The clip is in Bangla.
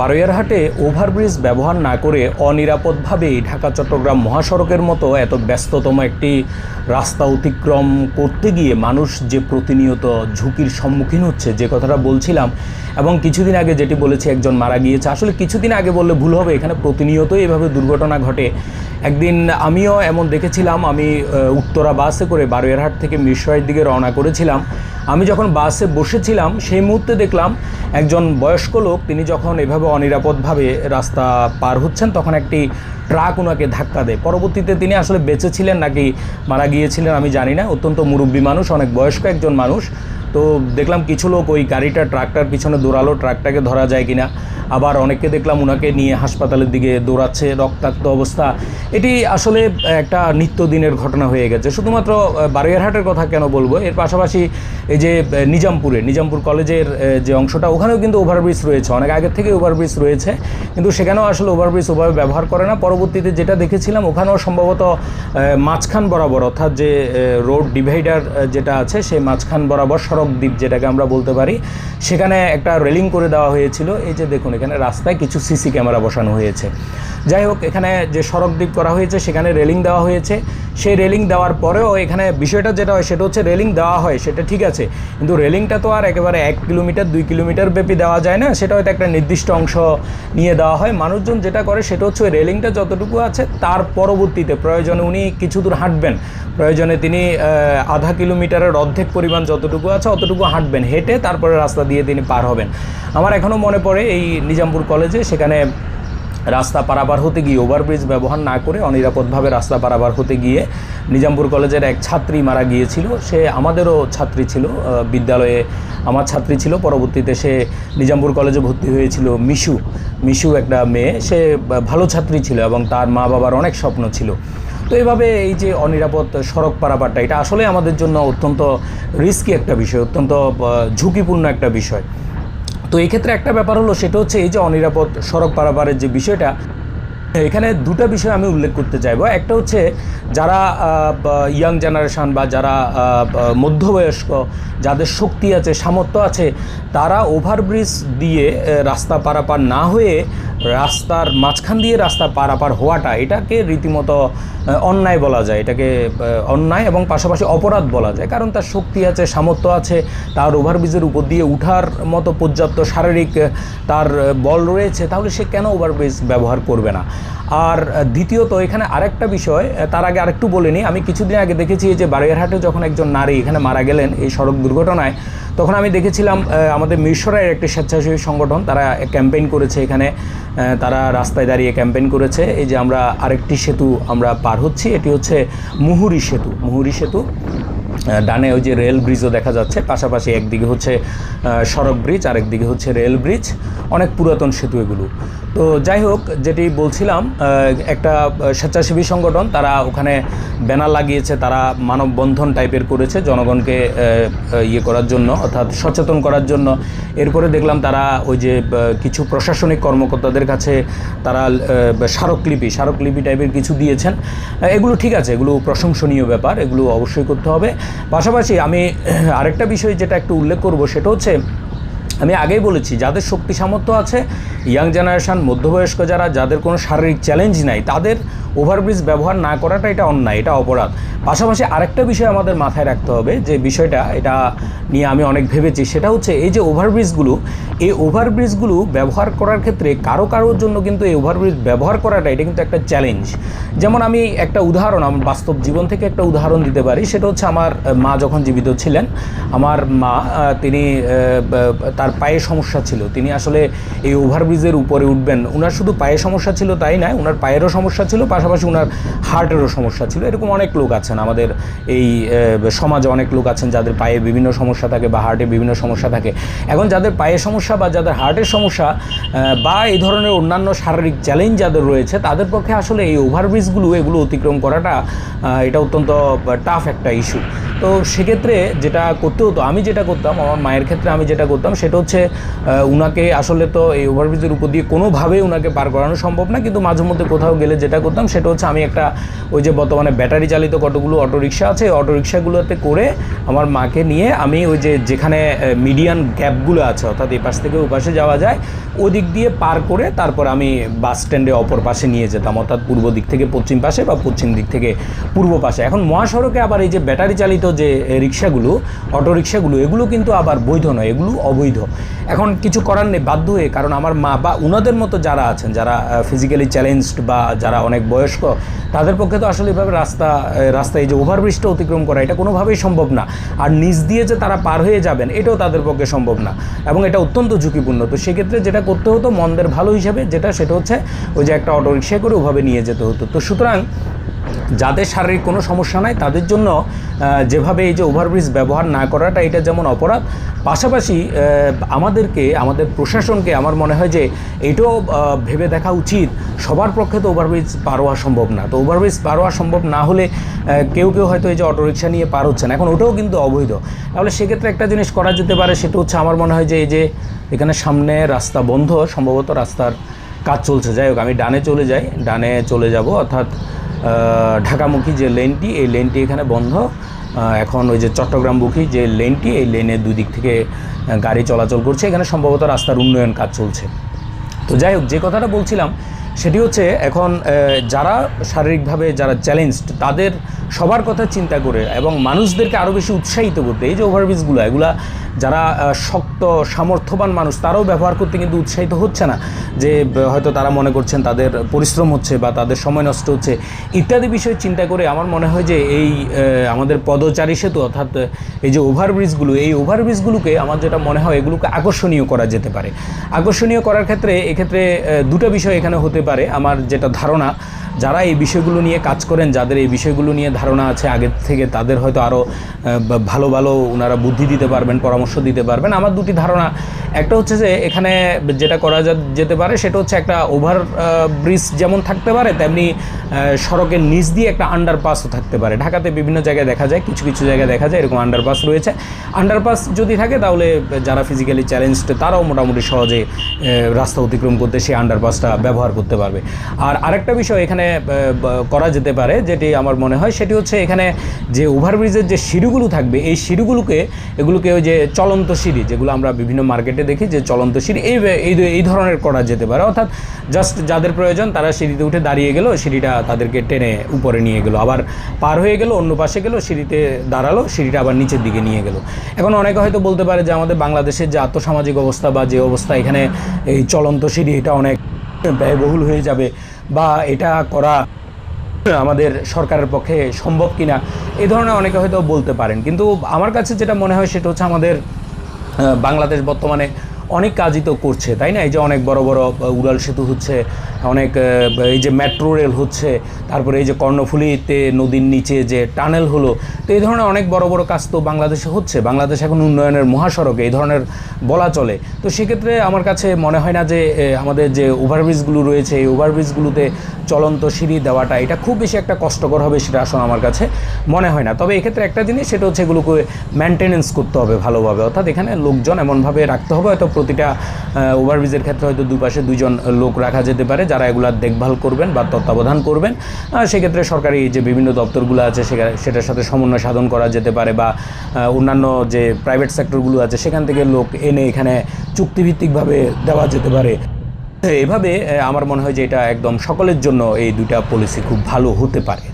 বারৈয়ারহাটে ওভারব্রিজ ব্যবহার না করে অনিরাপদভাবেই ঢাকা, চট্টগ্রাম মহাসড়কের মতো এত ব্যস্ততম একটি রাস্তা অতিক্রম করতে গিয়ে মানুষ যে প্রতিনিয়ত ঝুঁকির সম্মুখীন হচ্ছে, যে কথাটা বলছিলাম, এবং কিছুদিন আগে যেটি বলেছি, একজন মারা গিয়েছে। আসলে কিছুদিন আগে বললে ভুল হবে, এখানে প্রতিনিয়তই এভাবে দুর্ঘটনা ঘটে। একদিন আমিও এমন দেখেছিলাম, আমি উত্তরা বাসে করে বারৈয়ারহাট থেকে মিরসরাইয়ের দিকে রওনা করেছিলাম। আমি যখন বাসে বসেছিলাম, সেই মুহূর্তে দেখলাম একজন বয়স্ক লোক, তিনি যখন এভাবে অনিরাপদভাবে রাস্তা পার হচ্ছেন, তখন একটি ট্রাক ওনাকে ধাক্কা দেয়। পরবর্তীতে তিনি আসলে বেঁচে ছিলেন নাকি মারা গিয়েছিলেন আমি জানি না। অত্যন্ত মুরব্বী মানুষ, অনেক বয়স্ক একজন মানুষ। তো দেখলাম কিছু লোক ওই গাড়িটা, ট্রাকটার পিছনে দৌড়ালো, ট্রাকটাকে ধরা যায় কিনা। আবার অনেককে দেখলাম ওনাকে নিয়ে হাসপাতালের দিকে দৌড়াচ্ছে, রক্তাক্ত অবস্থা। এটি আসলে একটা নিত্যদিনের ঘটনা হয়ে গেছে। শুধুমাত্র বারৈয়ারহাটের কথা কেন বলব? এর পাশাপাশি এই যে নিজামপুরে, নিজামপুর কলেজের যে অংশটা, ওখানেও কিন্তু ওভারব্রিজ রয়েছে। অনেক আগের থেকে ওভারব্রিজ রয়েছে। কিন্তু সেখানেও আসলে ওভারব্রিজ ওভাবে ব্যবহার করে না। পরবর্তীতে যেটা দেখেছিলাম, ওখানেও সম্ভবত মাঝখান বরাবর, অর্থাৎ যে রোড ডিভাইডার যেটা আছে, সেই মাঝখান বরাবর সড়ক দ্বীপ যেটাকে আমরা বলতে পারি, সেখানে একটা রেলিং করে দেওয়া হয়েছিল। এই যে দেখুন, এখানে রাস্তায় কিছু সিসি ক্যামেরা বসানো হয়েছে। যাই হোক, এখানে যে সড়ক দ্বীপ করা হয়েছে, সেখানে রেলিং দেওয়া হয়েছে। সেই রেলিং দেওয়ার পরেও এখানে বিষয়টা যেটা হয়, সেটা হচ্ছে রেলিং দেওয়া হয়, সেটা ঠিক আছে। কিন্তু রেলিংটা তো আর একেবারে এক কিলোমিটার, দুই কিলোমিটার ব্যাপী দেওয়া যায় না। সেটা হয়তো একটা নির্দিষ্ট অংশ নিয়ে দেওয়া হয়। মানুষজন যেটা করে, সেটা হচ্ছে ওই রেলিংটা যতটুকু আছে, তার পরবর্তীতে প্রয়োজনে উনি কিছু দূর হাঁটবেন। প্রয়োজনে তিনি আধা কিলোমিটারের অর্ধেক পরিমাণ যতটুকু আছে অতটুকু হাঁটবেন, হেঁটে তারপরে রাস্তা দিয়ে তিনি পার হবেন। আমার এখনও মনে পড়ে এই নিজামপুর কলেজে সেখানে রাস্তা পারাবার হতে গিয়ে ওভারব্রিজ ব্যবহার না করে অনিরাপদভাবে রাস্তা পারাবার হতে গিয়ে নিজামপুর কলেজের এক ছাত্রী মারা গিয়েছিল। সে আমাদেরও ছাত্রী ছিল বিদ্যালয়ে আমার ছাত্রী ছিল। পরবর্তীতে সে নিজামপুর কলেজে ভর্তি হয়েছিল মিশু। মিশু একটা মেয়ে, সে ভালো ছাত্রী ছিল এবং তার মা বাবার অনেক স্বপ্ন ছিল। তো এভাবে এই যে অনিরাপদ সড়ক পারাপারটা, এটা আসলে আমাদের জন্য অত্যন্ত রিস্কি একটা বিষয়, অত্যন্ত ঝুঁকিপূর্ণ একটা বিষয়। তো এই ক্ষেত্রে একটা ব্যাপার হলো, সেটা হচ্ছে এই যে অনিরাপদ সড়ক পারাপারের যে বিষয়টা, এখানে দুটো বিষয় আমি উল্লেখ করতে চাইব। একটা হচ্ছে যারা ইয়াং জেনারেশন বা যারা মধ্যবয়স্ক, যাদের শক্তি আছে, সামর্থ্য আছে, তারা ওভারব্রিজ দিয়ে রাস্তা পারাপার না হয়ে রাস্তার মাঝখান দিয়ে রাস্তা পারাপার হওয়াটা এটাকে রীতিমতো অন্যায় বলা যায়। এটাকে অন্যায় এবং পাশাপাশি অপরাধ বলা যায়। কারণ তার শক্তি আছে, সামর্থ্য আছে, তার ওভারব্রিজের উপর দিয়ে উঠার মতো পর্যাপ্ত শারীরিক তার বল রয়েছে, তাহলে সে কেন ওভারব্রিজ ব্যবহার করবে না? আর দ্বিতীয়ত এখানে আরেকটা বিষয় তার আগে আরেকটু বলে নিই। আমি কিছুদিন আগে দেখেছি যে বারৈয়ারহাটে যখন একজন নারী এখানে মারা গেলেন, এই সড়ক দুর্ঘটনায় তখন আমি দেখেছিলাম আমাদের মিশরের একটি স্বেচ্ছাসেবী সংগঠন, তারা ক্যাম্পেইন করেছে এখানে তারা রাস্তায় দাঁড়িয়ে ক্যাম্পেইন করেছে। এই যে আমরা আরেকটি সেতু আমরা পার হচ্ছি, এটি হচ্ছে মুহুরি সেতু। মুহুরি সেতু ডানে ওই যে রেল ব্রিজও দেখা যাচ্ছে, পাশাপাশি একদিকে হচ্ছে সড়ক ব্রিজ আর একদিকে হচ্ছে রেল ব্রিজ, অনেক পুরাতন সেতু এগুলো। তো যাই হোক, যেটি বলছিলাম একটা স্বেচ্ছাসেবী সংগঠন, তারা ওখানে ব্যানার লাগিয়েছে, তারা মানববন্ধন টাইপের করেছে জনগণকে ইয়ে করার জন্য, অর্থাৎ সচেতন করার জন্য। এরপরে দেখলাম তারা ওই যে কিছু প্রশাসনিক কর্মকর্তাদের কাছে তারা স্মারকলিপি স্মারকলিপি টাইপের কিছু দিয়েছেন। এগুলো ঠিক আছে, এগুলো প্রশংসনীয় ব্যাপার, এগুলো অবশ্যই করতে হবে। পাশাপাশি আমি আরেকটা বিষয় যেটা একটু উল্লেখ করব সেটা হচ্ছে আমি আগেই বলেছি যাদের শক্তি সামর্থ্য আছে ইয়াং জেনারেশন মধ্যবয়স্ক যারা যাদের কোনো শারীরিক চ্যালেঞ্জ নাই তাদের ওভারব্রিজ ব্যবহার না করাটা এটা অন্যায় এটা অপরাধ। পাশাপাশি আরেকটা বিষয় আমাদের মাথায় রাখতে হবে যে বিষয়টা এটা নিয়ে আমি অনেক ভেবেছি সেটা হচ্ছে এই যে ওভারব্রিজগুলো এই ওভারব্রিজগুলো ব্যবহার করার ক্ষেত্রে কারও কারোর জন্য কিন্তু এই ওভারব্রিজ ব্যবহার করাটা এটা কিন্তু একটা চ্যালেঞ্জ যেমন আমি একটা উদাহরণ আমার বাস্তব জীবন থেকে একটা উদাহরণ দিতে পারি সেটা হচ্ছে আমার মা যখন জীবিত ছিলেন আমার মা তিনি আহ, তার পায়ে সমস্যা ছিল। তিনি আসলে এই ওভারব্রিজের উপরে উঠবেন। ওনার শুধু পায়ে সমস্যা ছিল তাই নয়, ওনার পায়েরও সমস্যা ছিল, পাশাপাশি ওনার হার্টেরও সমস্যা ছিল। এরকম অনেক লোক আছেন আমাদের এই সমাজে অনেক লোক আছেন যাদের পায়ে বিভিন্ন সমস্যা থাকে বা হার্টে বিভিন্ন সমস্যা থাকে। এখন যাদের পায়ে সমস্যা বা যাদের হার্টের সমস্যা বা এই ধরনের অন্যান্য শারীরিক চ্যালেঞ্জ যাদের রয়েছে, তাদের পক্ষে আসলে এই ওভারব্রিজগুলো এগুলো অতিক্রম করাটা এটা অত্যন্ত টাফ একটা ইস্যু তো সেক্ষেত্রে যেটা করতে হতো, আমি যেটা করতাম, আমার মায়ের ক্ষেত্রে আমি যেটা করতাম, সেটা হচ্ছে উনাকে আসলে তো এই ওভারব্রিজের উপর দিয়ে কোনোভাবেই উনাকে পার করানো সম্ভব না, কিন্তু মাঝে মধ্যে কোথাও গেলে যেটা করতাম, সেটা হচ্ছে আমি একটা ওই যে বর্তমানে ব্যাটারি চালিত কতগুলো অটোরিকশা আছে অটোরিকশাগুলোতে করে আমার মাকে নিয়ে আমি ওই যে যেখানে মিডিয়ান গ্যাপগুলো আছে, অর্থাৎ এপাশ থেকে ওপাশে যাওয়া যায় ওই দিক দিয়ে পার করে তারপর আমি বাস স্ট্যান্ডে অপর পাশে নিয়ে যেতাম, অর্থাৎ পূর্ব দিক থেকে পশ্চিম পাশে বা পশ্চিম দিক থেকে পূর্ব পাশে। এখন মহাসড়কে আবার এই যে ব্যাটারি চালিত যে রিক্সাগুলো অটো রিক্সাগুলো এগুলো কিন্তু আবার বৈধ নয়, এগুলো অবৈধ। এখন কিছু করার নেই, বাধ্য হয়ে, কারণ আমার মা বা উনাদের মতো যারা আছেন, যারা ফিজিক্যালি চ্যালেঞ্জড বা যারা অনেক বয়স্ক, তাদের পক্ষে তো আসলে এভাবে রাস্তা রাস্তায় যে ওভারব্রিজটা অতিক্রম করা, এটা কোনোভাবেই সম্ভব না। আর নিচ দিয়ে যে তারা পার হয়ে যাবেন, এটাও তাদের পক্ষে সম্ভব না। এবং এটা অত্যন্ত ঝুঁকিপূর্ণ। তো সেক্ষেত্রে যেটা করতে হতো, মন্দের ভালো হিসাবে, যেটা সেটা হচ্ছে, ওই যে একটা অটো রিক্সায় করে ওভাবে নিয়ে যেতে হতো। তো সুতরাং যাদের শারীরিক কোনো সমস্যা নাই, তাদের জন্য যেভাবে এই যে ওভারব্রিজ ব্যবহার না করাটা, এটা যেমন অপরাধ। পাশাপাশি আমাদেরকে, আমাদের প্রশাসনকে আমার মনে হয় যে এটাও ভেবে দেখা উচিত, সবার পক্ষে তো ওভারব্রিজ পার হওয়া সম্ভব না। তো ওভারব্রিজ পার হওয়া সম্ভব না হলে কেউ কেউ হয়তো এই যে অটোরিকশা নিয়ে পার হচ্ছে না। এখন ওটাও কিন্তু অবৈধ। তাহলে সেক্ষেত্রে একটা জিনিস করা যেতে পারে, সেটা হচ্ছে আমার মনে হয় যে, এই যে এখানে সামনে রাস্তা বন্ধ, সম্ভবত রাস্তার কাজ চলছে। যাই হোক, আমি ডানে চলে যাই, ডানে চলে যাব, অর্থাৎ ঢাকামুখী যে লেনটি, এই লেনটি এখানে বন্ধ। এখন ওই যে চট্টগ্রামমুখী যে লেনটি, এই লেনের দুই দিক থেকে গাড়ি চলাচল করছে। এখানে সম্ভবত রাস্তার উন্নয়ন কাজ চলছে। তো যাই হোক, যে কথাটা বলছিলাম, সেটি হচ্ছে এখন যারা শারীরিকভাবে যারা চ্যালেঞ্জড তাদের সবার কথা চিন্তা করে এবং মানুষদেরকে আরও বেশি উৎসাহিত করতে, এই যে ওভারব্রিজগুলো এগুলা যারা শক্ত, সামর্থ্যবান মানুষ, তারাও ব্যবহার করতে কিন্তু উৎসাহিত হচ্ছে না। যে হয়তো তারা মনে করছেন তাদের পরিশ্রম হচ্ছে বা তাদের সময় নষ্ট হচ্ছে। ইত্যাদি বিষয় চিন্তা করে আমার মনে হয় যে এই আমাদের পদচারী সেতু, অর্থাৎ, এই যে ওভারব্রিজগুলো, এই ওভারব্রিজগুলোকে আমার যেটা মনে হয় এগুলোকে আকর্ষণীয় করা যেতে পারে। আকর্ষণীয় করার ক্ষেত্রে, এক্ষেত্রে দুটো বিষয় এখানে হতে পারে। আমার যেটা ধারণা যারা এই বিষয়গুলো নিয়ে কাজ করেন, যাদের এই বিষয়গুলো নিয়ে ধারণা আছে আগের থেকে তাদের হয়তো আরও ভালো ভালো ওনারা বুদ্ধি দিতে পারবেন, পরামর্শ দিতে পারবেন। আমার দুটি ধারণা। একটা হচ্ছে যে, এখানে যেটা করা যেতে পারে, সেটা হচ্ছে একটা ওভার ব্রিজ যেমন থাকতে পারে, তেমনি সড়কের নিচ দিয়ে একটা আন্ডারপাসও থাকতে পারে। ঢাকাতে বিভিন্ন জায়গায় দেখা যায়, কিছু কিছু জায়গায় দেখা যায়, এরকম আন্ডারপাস রয়েছে। আন্ডারপাস যদি থাকে, তাহলে যারা ফিজিক্যালি চ্যালেঞ্জড তারাও মোটামুটি সহজে রাস্তা অতিক্রম করতে সেই আন্ডারপাসটা ব্যবহার করতে পারবে। আর আরেকটা বিষয়, এখানে ব- করা যেতে পারে, যেটি আমার মনে হয় সেটি হচ্ছে এখানে যে ওভারব্রিজের যে সিঁড়িগুলো থাকবে, এই সিঁড়িগুলোকে, এগুলোকে ওই যে চলন্ত সিঁড়ি, যেগুলো আমরা বিভিন্ন মার্কেটে দেখি যে চলন্ত সিঁড়ি, এই এই ধরনের করা যেতে পারে। অর্থাৎ জাস্ট যাদের প্রয়োজন তারা সিঁড়িতে উঠে দাঁড়িয়ে গেল, সিঁড়িটা তাদেরকে টেনে উপরে নিয়ে গেলো, আবার পার হয়ে গেল, অন্য পাশে গেল, সিঁড়িতে দাঁড়াল, সিঁড়িটা আবার নিচের দিকে নিয়ে গেল। এখন অনেকে হয়তো বলতে পারে যে আমাদের বাংলাদেশের যে আর্থসামাজিক অবস্থা বা যে অবস্থা এখানে এই চলন্ত সিঁড়ি, এটা অনেক ব্যয়বহুল হয়ে যাবে বা এটা করা আমাদের সরকারের পক্ষে সম্ভব কিনা, এ ধরনের অনেকে হয়তো বলতে পারেন। কিন্তু আমার কাছে যেটা মনে হয় সেটা হচ্ছে আমাদের বাংলাদেশ বর্তমানে অনেক কাজই তো করছে, তাই না? এই যে অনেক বড় বড় উড়াল সেতু হচ্ছে, অনেক এই যে মেট্রো রেল হচ্ছে তারপরে এই যে কর্ণফুলীতে নদীর নিচে যে টানেল হলো, তো এই ধরনের অনেক বড় বড় কাজ তো বাংলাদেশে হচ্ছে। বাংলাদেশ এখন উন্নয়নের মহাসড়কে, এই ধরনের বলা চলে। তো সেক্ষেত্রে আমার কাছে মনে হয় না যে আমাদের যে ওভারব্রিজগুলো রয়েছে, এই ওভারব্রিজগুলোতে চলন্ত সিঁড়ি দেওয়াটা এটা খুব বেশি একটা কষ্টকর হবে সেটা আসলে আমার কাছে মনে হয় না। তবে এক্ষেত্রে একটা জিনিস, সেটা হচ্ছে এগুলোকে মেনটেনেন্স করতে হবে ভালোভাবে। অর্থাৎ এখানে লোকজন এমনভাবে রাখতে হবে, হয়তো প্রতিটা ওভারব্রিজের ক্ষেত্রে হয়তো দুপাশে দুজন লোক রাখা যেতে পারে, যারা এগুলার দেখভাল করবেন বা তত্ত্বাবধান করবেন। সেক্ষেত্রে সরকারি যে বিভিন্ন দপ্তরগুলো আছে সেটার সাথে সমন্বয় সাধন করা যেতে পারে বা অন্যান্য যে প্রাইভেট সেক্টরগুলো আছে, সেখান থেকে লোক এনে এখানে চুক্তিভিত্তিকভাবে দেওয়া যেতে পারে। এভাবে আমার মনে হয় যে এটা একদম সকলের জন্য এই দুটা পলিসি খুব ভালো হতে পারে।